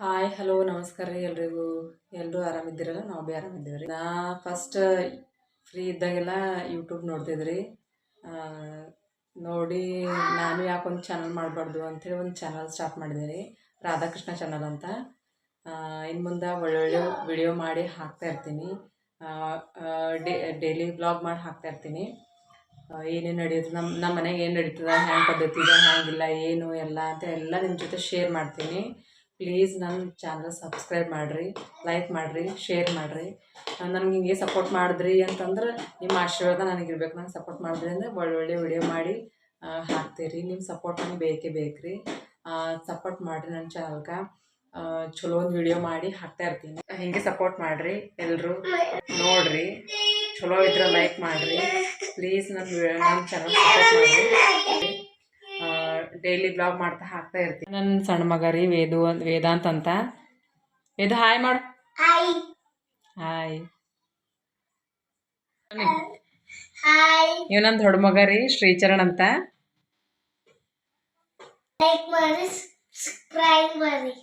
Hi hello ನಮಸ್ಕಾರ ರೀ ಎಲ್ರಿಗೂ. ಎಲ್ಲರೂ ಆರಾಮಿದ್ದೀರಲ್ಲ? ನಾವು ಭೀ ಆರಾಮಿದ್ದೀವಿ ರೀ. ನಾ ಫಸ್ಟ್ ಫ್ರೀ ಇದ್ದಾಗೆಲ್ಲ ಯೂಟ್ಯೂಬ್ ನೋಡ್ತಿದ್ರಿ ನೋಡಿ ನಾನು ಯಾಕೊಂದು ಚಾನಲ್ ಮಾಡಬಾರ್ದು ಅಂಥೇಳಿ ಒಂದು ಚಾನಲ್ ಸ್ಟಾರ್ಟ್ ಮಾಡಿದೆ ರೀ. ರಾಧಾಕೃಷ್ಣ ಚಾನಲ್ ಅಂತ. ಇನ್ನು ಮುಂದೆ ಒಳ್ಳೊಳ್ಳೆ ವಿಡಿಯೋ ಮಾಡಿ ಹಾಕ್ತಾ ಇರ್ತೀನಿ. ಡೈಲಿ ಬ್ಲಾಗ್ ಮಾಡಿ ಹಾಕ್ತಾ ಇರ್ತೀನಿ. ಏನೇನು ನಡೆಯುತ್ತೆ ನಮ್ಮ ನಮ್ಮ ಮನೆಗೆ ಏನು ನಡೀತದೆ ಹ್ಯಾಂಗೆ ಪದ್ಧತಿ ಇದೆ ಹ್ಯಾಂಗಿಲ್ಲ ಏನು, ಎಲ್ಲ ಅಂತ ಎಲ್ಲ ನಿಮ್ಮ ಜೊತೆ ಶೇರ್ ಮಾಡ್ತೀನಿ. ಪ್ಲೀಸ್ ನನ್ನ ಚಾನಲ್ ಸಬ್ಸ್ಕ್ರೈಬ್ ಮಾಡಿರಿ ಲೈಕ್ ಮಾಡಿರಿ ಶೇರ್ ಮಾಡಿರಿ. ನನಗೆ ಹಿಂಗೆ ಸಪೋರ್ಟ್ ಮಾಡಿದ್ರಿ ಅಂತಂದ್ರೆ ನಿಮ್ಮ ಆಶೀರ್ವಾದ ನನಗಿರ್ಬೇಕು ನಂಗೆ ಸಪೋರ್ಟ್ ಮಾಡಿದ್ರಿ ಅಂದರೆ ಒಳ್ಳೊಳ್ಳೆ ವಿಡಿಯೋ ಮಾಡಿ ಹಾಕ್ತೀರಿ. ನಿಮ್ಮ ಸಪೋರ್ಟ್ ನನಗೆ ಬೇಕೇ ಬೇಕು ರೀ ಸಪೋರ್ಟ್ ಮಾಡಿರಿ ನನ್ನ ಚಾನಲ್ಗೆ ಚಲೋ ಒಂದು ವಿಡಿಯೋ ಮಾಡಿ ಹಾಕ್ತಾ ಇರ್ತೀನಿ. ಹಿಂಗೆ ಸಪೋರ್ಟ್ ಮಾಡಿರಿ ಎಲ್ಲರೂ ನೋಡಿರಿ. ಚಲೋ ಇದ್ರೆ ಲೈಕ್ ಮಾಡಿರಿ. ಪ್ಲೀಸ್ ನನ್ನ ನನ್ನ ಚಾನಲ್ ಸಪೋರ್ಟ್ ಮಾಡಿರಿ. ಡೈಲಿ ಬ್ಲಾಗ್ ಮಾಡ್ತಾ ಹಾಕ್ತಾ ಇರ್ತೀನಿ. ನನ್ನ ಸಣ್ಣ ಮಗ ರೀ ವೇದು ಅಂತ ವೇದಾಂತ್ ಅಂತ ವೇದು ಹಾಯ್ ಮಾಡು. ಹಾಯ್. ಹಾಯ್. ಹಾಯ್. ಇವ್ ನನ್ನ ದೊಡ್ಡ ಮಗ ರೀ ಶ್ರೀಚರಣ್ ಅಂತ. ಲೈಕ್ ಮಾಡಿ ಸಬ್ಸ್ಕ್ರೈಬ್ ಮಾಡಿ